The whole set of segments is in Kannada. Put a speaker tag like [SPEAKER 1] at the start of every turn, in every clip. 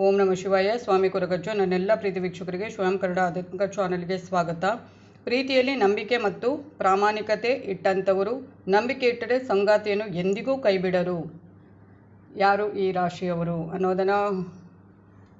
[SPEAKER 1] ಓಂ ನಮ ಶಿವಾಯ. ಸ್ವಾಮಿ ಕೊರಗಜ್ಜು. ನನ್ನೆಲ್ಲ ಪ್ರೀತಿ ವೀಕ್ಷಕರಿಗೆ ಸ್ವಯಂ ಕನ್ನಡ ಆಧ್ಯಾತ್ಮಿಕ ಚಾನಲ್ಗೆ ಸ್ವಾಗತ. ಪ್ರೀತಿಯಲ್ಲಿ ನಂಬಿಕೆ ಮತ್ತು ಪ್ರಾಮಾಣಿಕತೆ ಇಟ್ಟಂಥವರು, ನಂಬಿಕೆ ಇಟ್ಟರೆ ಸಂಗಾತಿಯನ್ನು ಎಂದಿಗೂ ಕೈಬಿಡರು. ಯಾರು ಈ ರಾಶಿಯವರು ಅನ್ನೋದನ್ನು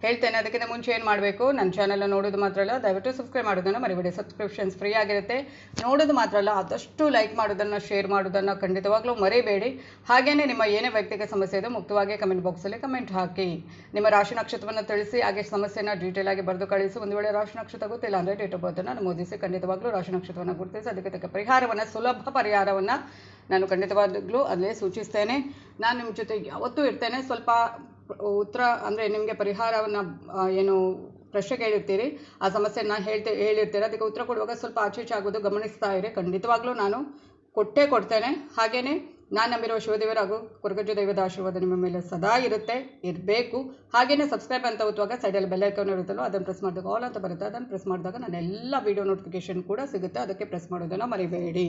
[SPEAKER 1] ಹೇಳ್ತೇನೆ, ಅದಕ್ಕಿಂತ ಮುಂಚೆ ಏನು ಮಾಡಬೇಕು? ನನ್ನ ಚಾನೆಲ್ ನೋಡೋದು ಮಾತ್ರ ಅಲ್ಲ, ದಯವಿಟ್ಟು ಸಬ್ಸ್ಕ್ರೈಬ್ ಮಾಡೋದನ್ನು ಮರಿಬೇಡಿ. ಸಬ್ಸ್ಕ್ರಿಪ್ಷನ್ಸ್ ಫ್ರೀ ಆಗಿರುತ್ತೆ. ನೋಡೋದು ಮಾತ್ರ ಅಲ್ಲ, ಆದಷ್ಟು ಲೈಕ್ ಮಾಡೋದನ್ನು ಶೇರ್ ಮಾಡೋದನ್ನು ಖಂಡಿತವಾಗ್ಲೂ ಮರಿಬೇಡಿ. ಹಾಗೆಯೇ ನಿಮ್ಮ ಏನೇ ವೈಯಕ್ತಿಕ ಸಮಸ್ಯೆ ಇದೆ ಮುಕ್ತವಾಗಿ ಕಮೆಂಟ್ ಬಾಕ್ಸಲ್ಲಿ ಕಮೆಂಟ್ ಹಾಕಿ. ನಿಮ್ಮ ರಾಶಿ ನಕ್ಷತ್ರವನ್ನು ತಿಳಿಸಿ, ಹಾಗೆ ಸಮಸ್ಯೆನ ಡೀಟೇಲ್ ಆಗಿ ಬರೆದು ಕಳಿಸಿ. ಒಂದು ವೇಳೆ ರಾಶಿ ನಕ್ಷತ್ರ ಗೊತ್ತಿಲ್ಲ ಅಂದರೆ ಡೇಟ್ ಆಫ್ ಬರ್ತನ್ನು ನಮೂದಿಸಿ, ಖಂಡಿತವಾಗ್ಲೂ ರಾಶಿ ನಕ್ಷತ್ರವನ್ನು ಗುರುತಿಸಿ, ಅದಕ್ಕೆ ತಕ್ಕ ಪರಿಹಾರವನ್ನು, ಸುಲಭ ಪರಿಹಾರವನ್ನು ನಾನು ಖಂಡಿತವಾಗ್ಲೂ ಅಲ್ಲೇ ಸೂಚಿಸ್ತೇನೆ. ನಾನು ನಿಮ್ಮ ಜೊತೆ ಯಾವತ್ತೂ ಇರ್ತೇನೆ. ಸ್ವಲ್ಪ ಉತ್ತರ ಅಂದರೆ ನಿಮಗೆ ಪರಿಹಾರವನ್ನು ಏನು ಪ್ರಶ್ನೆ ಕೇಳಿರ್ತೀರಿ, ಆ ಸಮಸ್ಯೆನ ಹೇಳ್ತಿ, ಹೇಳಿರ್ತೀರಿ. ಅದಕ್ಕೆ ಉತ್ತರ ಕೊಡುವಾಗ ಸ್ವಲ್ಪ ಆಚೆ ಈಚೆ ಆಗೋದು ಗಮನಿಸ್ತಾ ಇರಿ. ಖಂಡಿತವಾಗ್ಲೂ ನಾನು ಕೊಟ್ಟೇ ಕೊಡ್ತೇನೆ. ಹಾಗೆಯೇ ನಾನು ನಂಬಿರುವ ಶಿವದೇವರ ಹಾಗೂ ಕೊರಗಜ್ಜು ದೈವದ ಆಶೀರ್ವಾದ ನಿಮ್ಮ ಮೇಲೆ ಸದಾ ಇರುತ್ತೆ, ಇರಬೇಕು. ಹಾಗೆಯೇ ಸಬ್ಸ್ಕ್ರೈಬ್ ಅಂತ ಒತ್ತುವಾಗ ಸೈಡಲ್ಲಿ ಬೆಲ್ ಐಕಾನ್ ಇರುತ್ತಲ್ಲೋ ಅದನ್ನು ಪ್ರೆಸ್ ಮಾಡಿದಾಗ ಆಲ್ ಅಂತ ಬರುತ್ತೆ. ಅದನ್ನು ಪ್ರೆಸ್ ಮಾಡಿದಾಗ ನಾನು ಎಲ್ಲ ವೀಡಿಯೋ ನೋಟಿಫಿಕೇಶನ್ ಕೂಡ ಸಿಗುತ್ತೆ. ಅದಕ್ಕೆ ಪ್ರೆಸ್ ಮಾಡೋದನ್ನು ಮರಿಬೇಡಿ.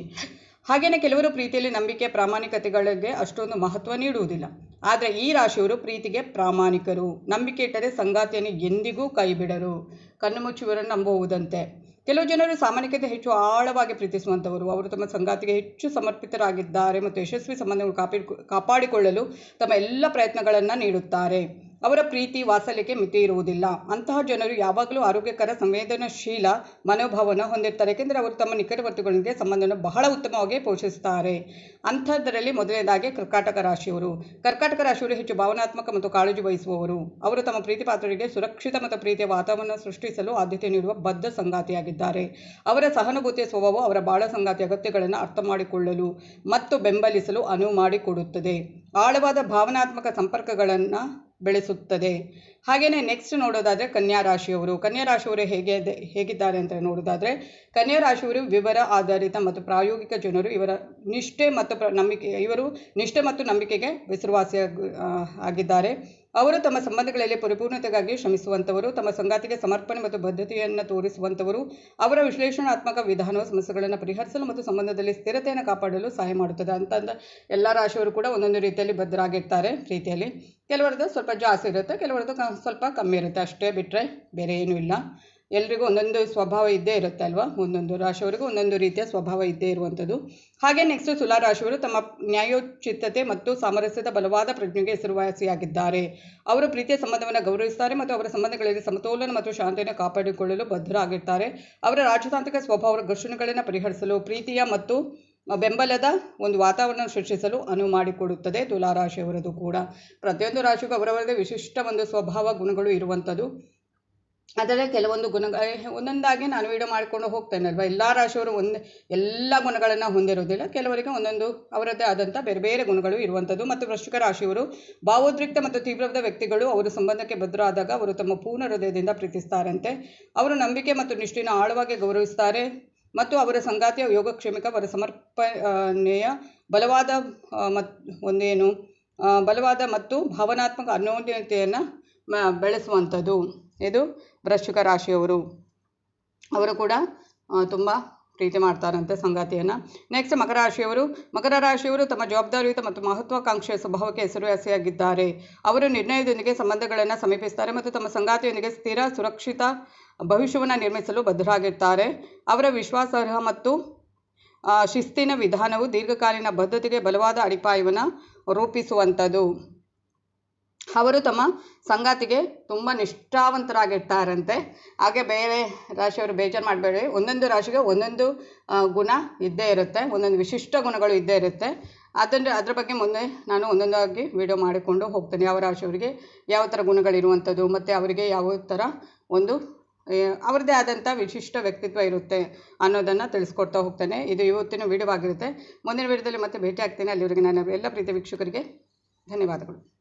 [SPEAKER 1] ಹಾಗೆಯೇ ಕೆಲವರು ಪ್ರೀತಿಯಲ್ಲಿ ನಂಬಿಕೆ, ಪ್ರಾಮಾಣಿಕತೆಗಳಿಗೆ ಅಷ್ಟೊಂದು ಮಹತ್ವ ನೀಡುವುದಿಲ್ಲ. ಆದರೆ ಈ ರಾಶಿಯವರು ಪ್ರೀತಿಗೆ ಪ್ರಾಮಾಣಿಕರು. ನಂಬಿಕೆ ಇಟ್ಟರೆ ಸಂಗಾತಿಯನ್ನು ಎಂದಿಗೂ ಕೈಬಿಡರು. ಕಣ್ಣು ಮುಚ್ಚುವರನ್ನು ನಂಬುವುದಂತೆ. ಕೆಲವು ಜನರು ಸಾಮಾನ್ಯತೆ ಹೆಚ್ಚು ಆಳವಾಗಿ ಪ್ರೀತಿಸುವಂಥವರು ಅವರು ತಮ್ಮ ಸಂಗಾತಿಗೆ ಹೆಚ್ಚು ಸಮರ್ಪಿತರಾಗಿದ್ದಾರೆ ಮತ್ತು ಯಶಸ್ವಿ ಸಂಬಂಧಗಳು ಕಾಪಿ ಕಾಪಾಡಿಕೊಳ್ಳಲು ತಮ್ಮ ಎಲ್ಲ ಪ್ರಯತ್ನಗಳನ್ನು ನೀಡುತ್ತಾರೆ. ಅವರ ಪ್ರೀತಿ ವಾತ್ಸಲ್ಯಕ್ಕೆ ಮಿತಿ ಇರುವುದಿಲ್ಲ. ಅಂತಹ ಜನರು ಯಾವಾಗಲೂ ಆರೋಗ್ಯಕರ, ಸಂವೇದನಾಶೀಲ ಮನೋಭಾವವನ್ನು ಹೊಂದಿರ್ತಾರೆ. ಏಕೆಂದರೆ ಅವರು ತಮ್ಮ ನಿಕಟವರ್ತಿಗಳೊಂದಿಗೆ ಸಂಬಂಧವನ್ನು ಬಹಳ ಉತ್ತಮವಾಗಿ ಪೋಷಿಸುತ್ತಾರೆ. ಅಂಥದ್ದರಲ್ಲಿ ಮೊದಲನೇದಾಗಿ ಕರ್ಕಾಟಕ ರಾಶಿಯವರು. ಕರ್ಕಾಟಕ ರಾಶಿಯವರು ಹೆಚ್ಚು ಭಾವನಾತ್ಮಕ ಮತ್ತು ಕಾಳಜಿ ವಹಿಸುವವರು. ಅವರು ತಮ್ಮ ಪ್ರೀತಿ ಪಾತ್ರರಿಗೆ ಸುರಕ್ಷಿತ ಮತ್ತು ಪ್ರೀತಿಯ ವಾತಾವರಣ ಸೃಷ್ಟಿಸಲು ಆದ್ಯತೆ ನೀಡುವ ಬದ್ಧ ಸಂಗಾತಿಯಾಗಿದ್ದಾರೆ. ಅವರ ಸಹಾನುಭೂತಿಯ ಸ್ವಭಾವವು ಅವರ ಬಾಳ ಸಂಗಾತಿ ಅಗತ್ಯಗಳನ್ನು ಅರ್ಥ ಮಾಡಿಕೊಳ್ಳಲು ಮತ್ತು ಬೆಂಬಲಿಸಲು ಅನುವು ಮಾಡಿಕೊಡುತ್ತದೆ. ಆಳವಾದ ಭಾವನಾತ್ಮಕ ಸಂಪರ್ಕಗಳನ್ನು ಬೆಳೆಸುತ್ತದೆ. ಹಾಗೆಯೇ ನೆಕ್ಸ್ಟ್ ನೋಡೋದಾದರೆ ಕನ್ಯಾ ರಾಶಿಯವರು ಕನ್ಯಾ ರಾಶಿಯವರು ಹೇಗೆ ಹೇಗಿದ್ದಾರೆ ಅಂತ ನೋಡೋದಾದರೆ ಕನ್ಯಾ ರಾಶಿಯವರು ವಿವರ ಆಧಾರಿತ ಮತ್ತು ಪ್ರಾಯೋಗಿಕ ಜನರು ಇವರ ನಿಷ್ಠೆ ಮತ್ತು ನಂಬಿಕೆ, ಇವರು ನಿಷ್ಠೆ ಮತ್ತು ನಂಬಿಕೆಗೆ ಹೆಸರುವಾಸಿ ಆಗಿದ್ದಾರೆ. ಅವರು ತಮ್ಮ ಸಂಬಂಧಗಳಲ್ಲಿ ಪರಿಪೂರ್ಣತೆಗಾಗಿ ಶ್ರಮಿಸುವಂಥವರು ತಮ್ಮ ಸಂಗಾತಿಗೆ ಸಮರ್ಪಣೆ ಮತ್ತು ಬದ್ಧತೆಯನ್ನು ತೋರಿಸುವಂಥವರು ಅವರ ವಿಶ್ಲೇಷಣಾತ್ಮಕ ವಿಧಾನವು ಸಮಸ್ಯೆಗಳನ್ನು ಪರಿಹರಿಸಲು ಮತ್ತು ಸಂಬಂಧದಲ್ಲಿ ಸ್ಥಿರತೆಯನ್ನು ಕಾಪಾಡಲು ಸಹಾಯ ಮಾಡುತ್ತದೆ ಅಂತಂದ ಎಲ್ಲ ರಾಶಿಯವರು ಕೂಡ ಒಂದೊಂದು ರೀತಿಯಲ್ಲಿ ಬದ್ಧರಾಗಿರ್ತಾರೆ ರೀತಿಯಲ್ಲಿ ಕೆಲವರದ್ದು ಸ್ವಲ್ಪ ಜಾಸ್ತಿ ಇರುತ್ತೆ ಕೆಲವರದ್ದು ಸ್ವಲ್ಪ ಕಮ್ಮಿ ಇರುತ್ತೆ. ಅಷ್ಟೇ ಬಿಟ್ಟರೆ ಬೇರೆ ಏನೂ ಇಲ್ಲ. ಎಲ್ರಿಗೂ ಒಂದೊಂದು ಸ್ವಭಾವ ಇದ್ದೇ ಇರುತ್ತೆ ಅಲ್ವಾ? ಒಂದೊಂದು ರಾಶಿಯವರಿಗೂ ಒಂದೊಂದು ರೀತಿಯ ಸ್ವಭಾವ ಇದ್ದೇ ಇರುವಂಥದ್ದು. ಹಾಗೆ ನೆಕ್ಸ್ಟ್ ತುಲಾ ರಾಶಿಯವರು ತಮ್ಮ ನ್ಯಾಯೋಚಿತತೆ ಮತ್ತು ಸಾಮರಸ್ಯದ ಬಲವಾದ ಪ್ರಜ್ಞೆಗೆ ಹೆಸರುವಾಸಿಯಾಗಿದ್ದಾರೆ. ಅವರು ಪ್ರೀತಿಯ ಸಂಬಂಧವನ್ನು ಗೌರವಿಸುತ್ತಾರೆ ಮತ್ತು ಅವರ ಸಂಬಂಧಗಳಲ್ಲಿ ಸಮತೋಲನ ಮತ್ತು ಶಾಂತಿಯನ್ನು ಕಾಪಾಡಿಕೊಳ್ಳಲು ಬದ್ಧರಾಗಿರ್ತಾರೆ. ಅವರ ರಾಜತಾಂತ್ರಿಕ ಸ್ವಭಾವದ ಘರ್ಷಣೆಗಳನ್ನು ಪರಿಹರಿಸಲು, ಪ್ರೀತಿಯ ಮತ್ತು ಬೆಂಬಲದ ಒಂದು ವಾತಾವರಣ ಸೃಷ್ಟಿಸಲು ಅನುವು ಮಾಡಿಕೊಡುತ್ತದೆ ತುಲಾರಾಶಿಯವರದು ಕೂಡ. ಪ್ರತಿಯೊಂದು ರಾಶಿಗೂ ಅವರವರದೇ ವಿಶಿಷ್ಟ ಒಂದು ಸ್ವಭಾವ, ಗುಣಗಳು ಇರುವಂಥದ್ದು. ಅದರಲ್ಲಿ ಕೆಲವೊಂದು ಗುಣ ಒಂದೊಂದಾಗಿ ನಾನು ವಿಡಿಯೋ ಮಾಡಿಕೊಂಡು ಹೋಗ್ತೇನೆ ಅಲ್ವಾ ಎಲ್ಲ ರಾಶಿಯವರು ಒಂದು, ಎಲ್ಲ ಗುಣಗಳನ್ನು ಹೊಂದಿರೋದಿಲ್ಲ. ಕೆಲವರಿಗೆ ಒಂದೊಂದು ಅವರದ್ದೇ ಆದಂಥ ಬೇರೆ ಬೇರೆ ಗುಣಗಳು ಇರುವಂಥದ್ದು ಮತ್ತು ವೃಶ್ಚಿಕ ರಾಶಿಯವರು ಭಾವೋದ್ರಿಕ್ತ ಮತ್ತು ತೀವ್ರವಾದ ವ್ಯಕ್ತಿಗಳು ಅವರ ಸಂಬಂಧಕ್ಕೆ ಭದ್ರಾದಾಗ ಅವರು ತಮ್ಮ ಪೂರ್ಣ ಹೃದಯದಿಂದ ಪ್ರೀತಿಸ್ತಾರಂತೆ. ಅವರು ನಂಬಿಕೆ ಮತ್ತು ನಿಷ್ಠೆಯನ್ನು ಆಳವಾಗಿ ಗೌರವಿಸ್ತಾರೆ. ಮತ್ತು ಅವರ ಸಂಗಾತಿಯ ಯೋಗಕ್ಷೇಮಿಕ, ಅವರ ಸಮರ್ಪಣೆಯ ಬಲವಾದ ಮತ್, ಒಂದೇನು ಬಲವಾದ ಮತ್ತು ಭಾವನಾತ್ಮಕ ಅನ್ಯೋನ್ಯತೆಯನ್ನು ಬೆಳೆಸುವಂಥದ್ದು. ಇದು ವೃಶ್ಚಿಕ ರಾಶಿಯವರು. ಅವರು ಕೂಡ ತುಂಬ ಪ್ರೀತಿ ಮಾಡ್ತಾರಂತೆ ಸಂಗಾತಿಯನ್ನು. ನೆಕ್ಸ್ಟ್ ಮಕರ ರಾಶಿಯವರು. ಮಕರ ರಾಶಿಯವರು ತಮ್ಮ ಜವಾಬ್ದಾರಿಯುತ ಮತ್ತು ಮಹತ್ವಾಕಾಂಕ್ಷೆಯ ಸ್ವಭಾವಕ್ಕೆ ಹೆಸರುವಾಸಿಯಾಗಿದ್ದಾರೆ ಅವರು ನಿರ್ಣಯದೊಂದಿಗೆ ಸಂಬಂಧಗಳನ್ನು ಸಮೀಪಿಸ್ತಾರೆ ಮತ್ತು ತಮ್ಮ ಸಂಗಾತಿಯೊಂದಿಗೆ ಸ್ಥಿರ, ಸುರಕ್ಷಿತ ಭವಿಷ್ಯವನ್ನು ನಿರ್ಮಿಸಲು ಬದ್ಧರಾಗಿರ್ತಾರೆ. ಅವರ ವಿಶ್ವಾಸಾರ್ಹ ಮತ್ತು ಶಿಸ್ತಿನ ವಿಧಾನವು ದೀರ್ಘಕಾಲೀನ ಬದ್ಧತೆಗೆ ಬಲವಾದ ಅಡಿಪಾಯವನ್ನು ರೂಪಿಸುವಂಥದ್ದು. ಅವರು ತಮ್ಮ ಸಂಗಾತಿಗೆ ತುಂಬ ನಿಷ್ಠಾವಂತರಾಗಿರ್ತಾರಂತೆ. ಹಾಗೆ ಬೇರೆ ರಾಶಿಯವರು ಬೇಜಾರು ಮಾಡಬೇಡಿ. ಒಂದೊಂದು ರಾಶಿಗೆ ಒಂದೊಂದು ಗುಣ ಇದ್ದೇ ಇರುತ್ತೆ. ಒಂದೊಂದು ವಿಶಿಷ್ಟ ಗುಣಗಳು ಇದ್ದೇ ಇರುತ್ತೆ. ಅದನ್ನು, ಅದ್ರ ಬಗ್ಗೆ ಮುಂದೆ ನಾನು ಒಂದೊಂದಾಗಿ ವಿಡಿಯೋ ಮಾಡಿಕೊಂಡು ಹೋಗ್ತೇನೆ. ಯಾವ ರಾಶಿಯವರಿಗೆ ಯಾವ ಥರ ಗುಣಗಳಿರುವಂಥದ್ದು ಮತ್ತು ಅವರಿಗೆ ಯಾವ ಥರ ಒಂದು ಅವರದೇ ಆದಂಥ ವಿಶಿಷ್ಟ ವ್ಯಕ್ತಿತ್ವ ಇರುತ್ತೆ ಅನ್ನೋದನ್ನು ತಿಳಿಸ್ಕೊಡ್ತಾ ಹೋಗ್ತೇನೆ. ಇದು ಇವತ್ತಿನ ವಿಡಿಯೋ ಆಗಿರುತ್ತೆ. ಮುಂದಿನ ವಿಡಿಯೋದಲ್ಲಿ ಮತ್ತೆ ಭೇಟಿ ಆಗ್ತೇನೆ. ಅಲ್ಲಿವರೆಗೆ ನಾನು ಎಲ್ಲ ಪ್ರೀತಿ ವೀಕ್ಷಕರಿಗೆ ಧನ್ಯವಾದಗಳು.